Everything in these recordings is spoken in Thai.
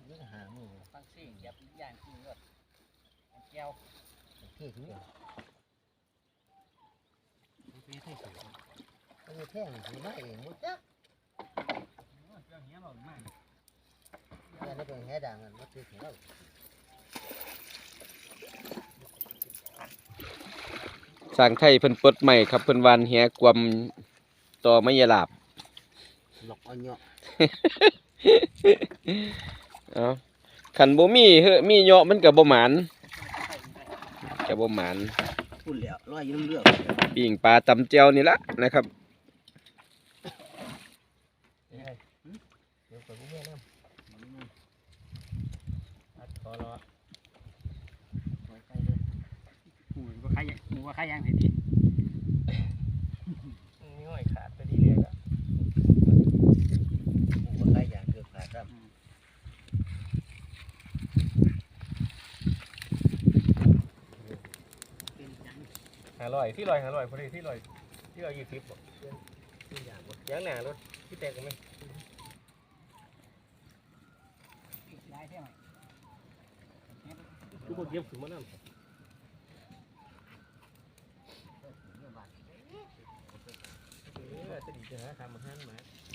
คนนี้หามือฟังสิ่งยับย่างกินรสแก้วที่ถือพี่ที่สุดมันมีแท่งถือมาเองหมดจ้ะเรื่องนี้เราไม่แค่นี้เป็นแห่ด่างกันมาถือของเราสร้างไทยเพิ่นปลดใหม่ครับเพิ่นวานแหกวมต่อไม้ยาลาบหลอกเอาเนาะ เอาคันบ่มีเฮ้อมีเหยาะมันก็บ่หมานก็บ่หมานพูดแล้วลอยอยู่น้ำเลือดปิ้งปลาตำแจ่วนี่ละนะครับเดี๋ยวคนนี้แม่น้ำอัดคอรอหัวใจเลยหูว่าใครหูว่าใครยังเห็นดี มีห้อยขาดไปดีเลยละ ผมก็ใครอยากเกิดขาดครับ เป็นจัง ห้าร้ อยที่ร้อยห้าร้อยพอดีที่ร้อยที่ร้อยยี่สิบบ่ทุกอย่างหมดยังหน้ารถที่แตกกันไหมย้ายใช่ไหมทุกคนเย็บถึงมานั่น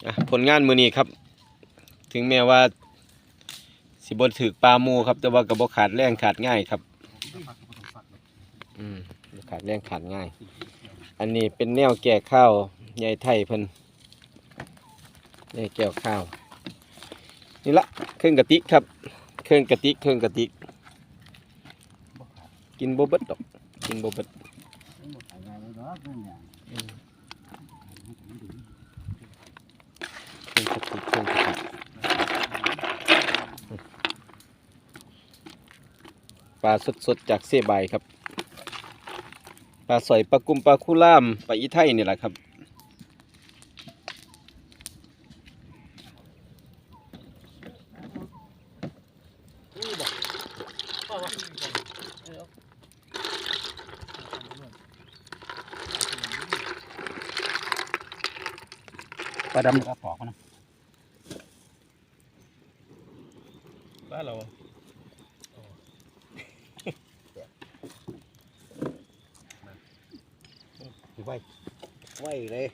อะผลงานมือนี้ครับ ถึงแม้ว่า สิบนถือปลาหมูครับ แต่ว่ากับบขาดแรงขาดง่ายครับอืม บ่ขาดแรงขาดง่าย อันนี้เป็นแนวแก่ข้าวใหญ่ไทยเพิ่นใหญ่แก้วข้าว นี่ละเครื่องกะติกครับ เครื่องกะติกเครื่องกะติก กินโบเบิดดอก กินโบเบิดเครื่องกะติกเครื่องกะติกปลาสดๆจากเซบายครับ ปลาสอยปลากุมปลาคูล่ามปลาอีไทยนี่แหละครับปลาดำกระปอกนะ บ้านเรา ไว้ไว้เลย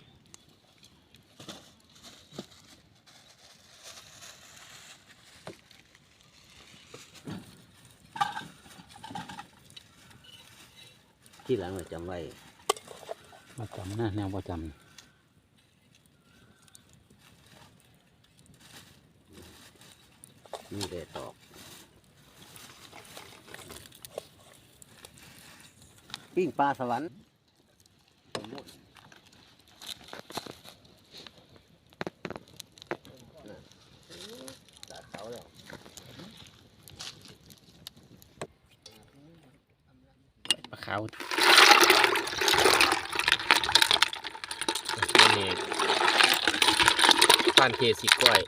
ที่หลังเราจำไว้มาจำนะแนวประจมีแต่ตอกปิ้งปลาสวรรค์สาเขาแล้วำปลาขาว นี่ ผ่านเคสิก้อย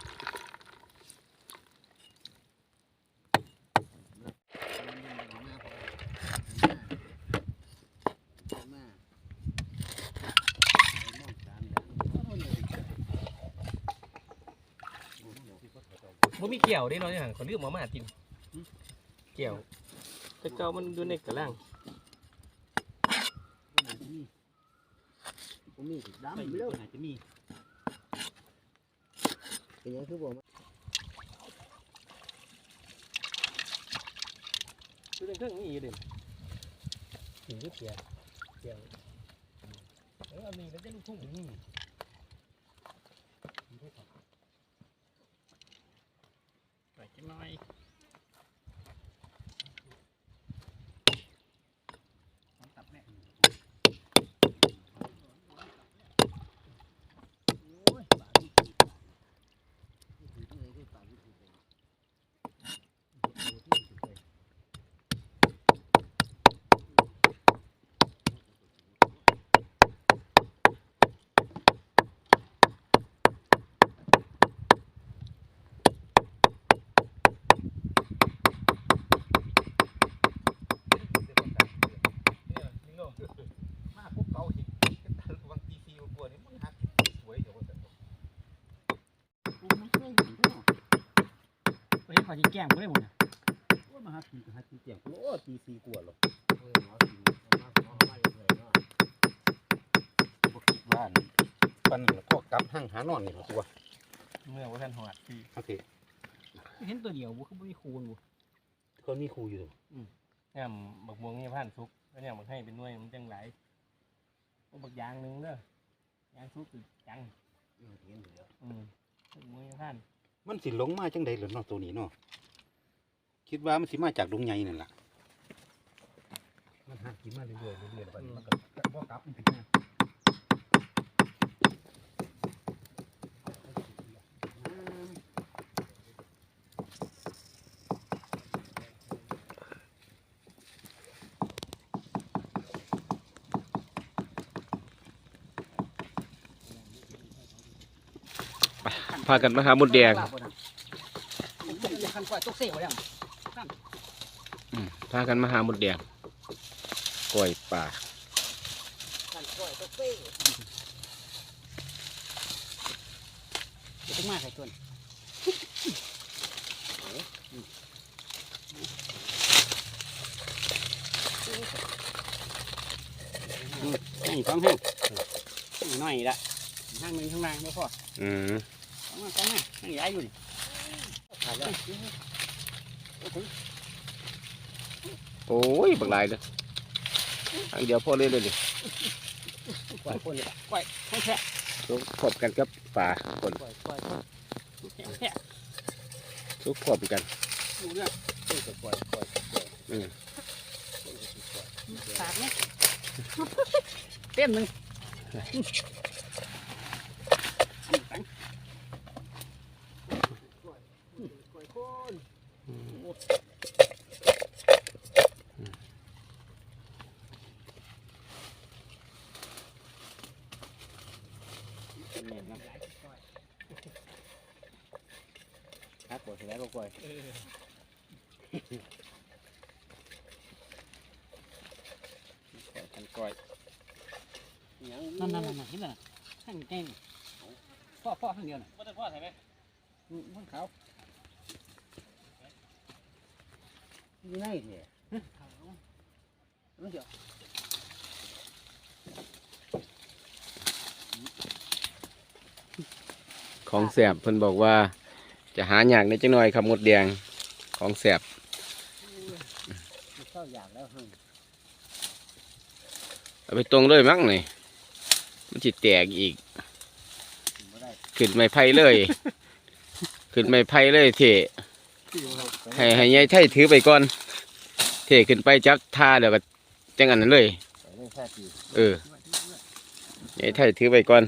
บ่มีเกี่ยวได้เนาะอย่างเขาลืมมามากินเกี่ยว แต่เก่ามันอยู่ในกระลังผมมีดำไม่เร็วอาจจะมี เป็นยังคือบอกมาอยู่ในเครื่องนี้เด่นสีเกี่ยวเกี่ยวเอออันนี้แล้วจะลูกทุ่งนี่ไปจังหน่อยตับแม่ เเขาจะแกล้งบ่ได้หมดน่ะโอ้ยมาหาตีกับหาตีเตียงโอ้ตีสี่กว่าหรอกเออหมอสิเอามาหมอมาเลยเนาะบ่คิดว่านี่ปันนี่ล่ะพ่อกลับห้างหานอนนี่ล่ะตัวเมื่อว่าท่านหอดพี่โอเคเห็นตัวเดียวบ่คือบ่มีคูณบ่เขามีครูอยู่เนี่ยบักม่วงนี่ผ่านสุกแล้วเนี่ยบักให้เป็นหน่วยมันจังไหลโอ้บักยางหนึงเด้อยางสุกคือจังเออเห็นอยู่แล้วอืมบักม่วงนี่ผ่าน มันสิหลงมาจังใดเหรอเนาะตัวนี้เนาะคิดว่ามันสิมาจากดงใหญ่นั่นล่ะมันหากินมาเรื่อยๆเรื่อยๆแล้วมันก็บ่กลับมันถึงนะพากันมาหาหมดแดงคันกว่าตกเสียวแล้วอืมพากันมาหาหมดแดงกล้วยป่าท่านก้อยตะเป้จะต้องมาใส่ตัวนี่ฟังแห้งน้อยละทางหนึงข้างล่างบ่พออืมเอา มาเอามานั่งย้ายอยู่นี่ขาดแล้วโอ้ยบักหลายเลยอันเดียวพอเลยเลยดิปล่อยคนเลยปล่อยให้แท้ทุกพบกันกับป่าคนก้อยก้อยแท้ทุกพบกันดูเรื่องก้อยก้อยก้อยก้อยอืมสากไหมเต้นหนึ่งตัง ก้อยคน เนี่ยนะ ครับก้อยสิแล้วก็ก้อย กันก้อยยังนั่นนั่นนั่นเห็นไหมข้างแกงพ่อพ่อข้างเดียวน่ะพ่อจะพ่อใช่ไหมพ่อเขาอยู่ไหนเนี่ยมันเดี๋ยวของแสบเพิ่นบอกว่าจะหาอยากในจังหน่อยครับหมดแดงของแสบมันเข้าอยากแล้วฮึ่งเอาไปตรงเลยมั้งนี่มันจิแตกอีกบ่ได้ขึ้นไม้ไผ่เลย ขึ้นไม้ไผ่เลยเทให้ให้ยายไทยถือไปก่อน เทขึ้นไปจักท่าเดี๋ยวก็จังอันนั้นเลย ไปเล่นแค่ตีเออยายไทยถือไปก่อน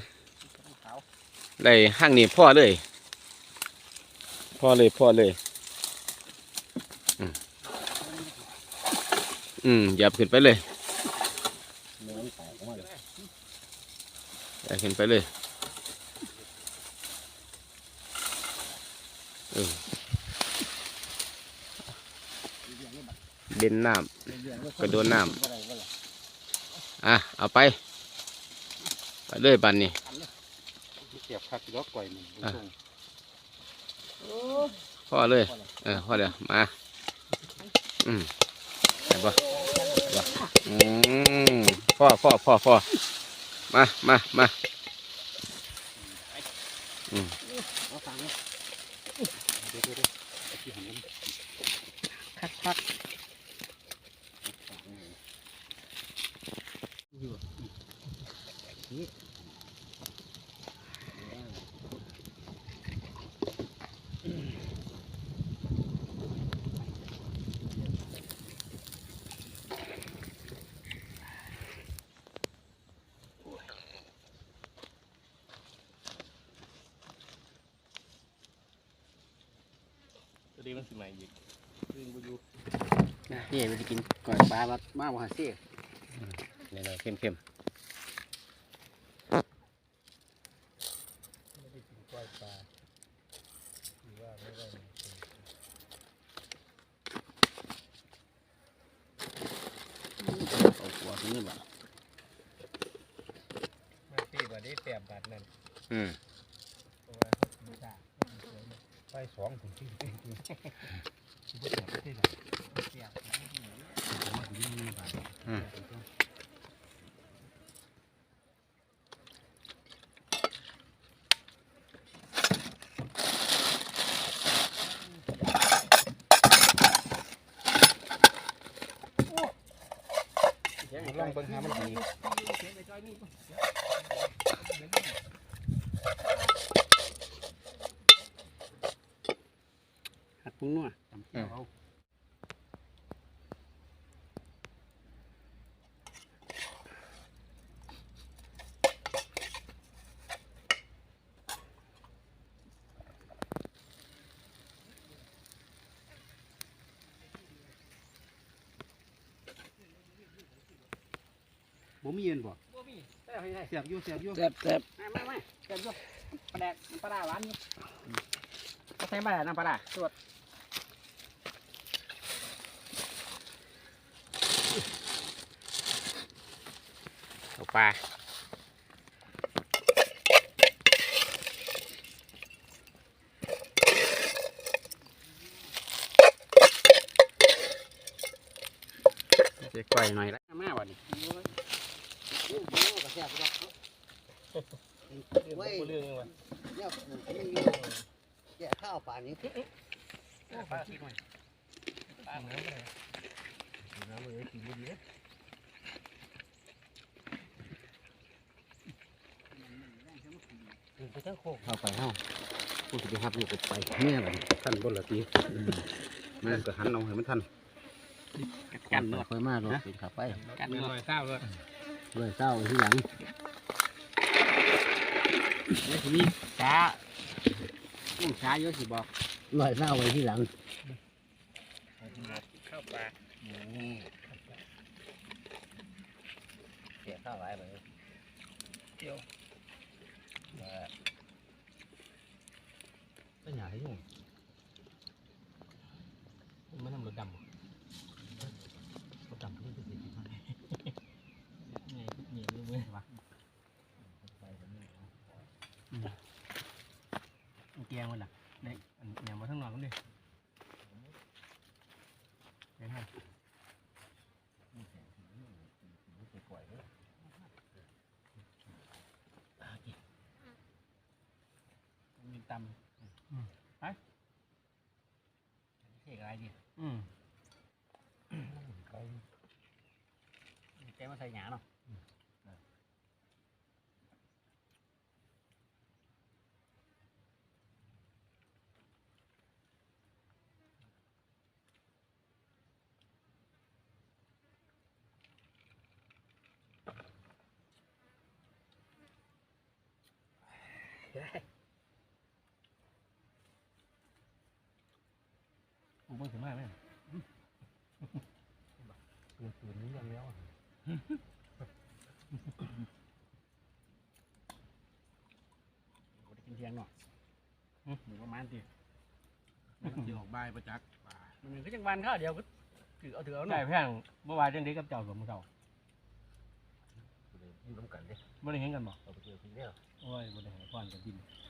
ไล่ห้างนี่พ่อเลย พ่อเลยพ่อเลย อืม อืมหยับขึ้นไปเลยเนื้อมันแตกออกมาเลยหยับขึ้นไปเลยเออเด่นน้ำกระโดดน้ำบ่ได้บ่ได้อะเอาไปไปเลยบันนี่เสียบคักดอกก่อยมันอะตรงพ่อเลย เออพ่อเดี๋ยวมา อืมเห็นปะปะ อืมพ่อพ่อพ่อพ่อมามามาเอาฟังนี่ เดี๋ยวเดี๋ยวเดี๋ยวเอาที่หันกัน คักคัก ตัวนี้มันสิใหม่อีกซึ่งบุยูนะพี่ไปกินก่อยปลามามาบ่หาเสียนี่เลยเข้มเข้มเอาหัวตรงนี้บ่มาตีบาได้แสบบาดนั่นอืมเพราะว่าเขากินจ้า ไปสองถึงที่จริงจริงบ่แซ่บประเทศไหนแซ่บมาถึงนี่บาทลองเบิ่งหามันดี หักพุ งนัวจำเจ้าเอาบ่มีเย็นบ่บ่มีเสียบอยู่เสียบอยู่แซ่บแซ่บมามามาเกินอยู่ปลาแดกปลาดาหวานอยู่ก็ใส่ปลาแดกน้ำปลาดาสวดเอา ปลาจะก่อยหน่อยละมาวันนี้แซ่บดอกเว้ยเรื่องยังวะเนี่ยมันมีแก่ข้าวป่านี้ปลาขี้หน่อยปลาเหมือนกันน้ำมันกินไม่ดี ไปทั้งโคกเข้าไปเฮ้าพูดสิไปหับอยู่ไปเนี่ยแบบท่านบนละตีมันก็หันเอาให้มันทันกันเนาะค่อยมาเนาะเป็นขับไปกันหน่อยข้าวเลยด้วยเศร้าที่หลังนี่ทีนี้ช้าอุ้งช้าเยอะสิบอกลอยเศร้าไว้ที่หลังข้าวปลาเสียข้าวไว้เลยก็ หยาให้ยุ่งมันทำรถดำรถดำนี่คือสิมันไงไงเมื่อวะเกียงมันล่ะเด็กอันอย่างมาทั้งนอนกันเลยดี๋ยวให้มีตำไปเท่อะไรดิอืม แกมาใส่หยาเนาะกูเพิ่ง ถึงมาไหมเกิดปืนนี้ยังแล้วกูได้กินเที่ยงเนาะหมูประมาณตีมันจะออกใบประจักษ์มันก็จังวันข้าวเดียวก็ถือเอาถือเอาเนาะใช่เพื่อนเมื่อวานเรื่องนี้กับเจ้ากับมึงเจ้าอยู่น้ำกันเลยไม่ได้เห็นกันบ่เราไปเจอพี่เนี่ยโอ้ยไม่ได้เห็นก่อนกับดินเ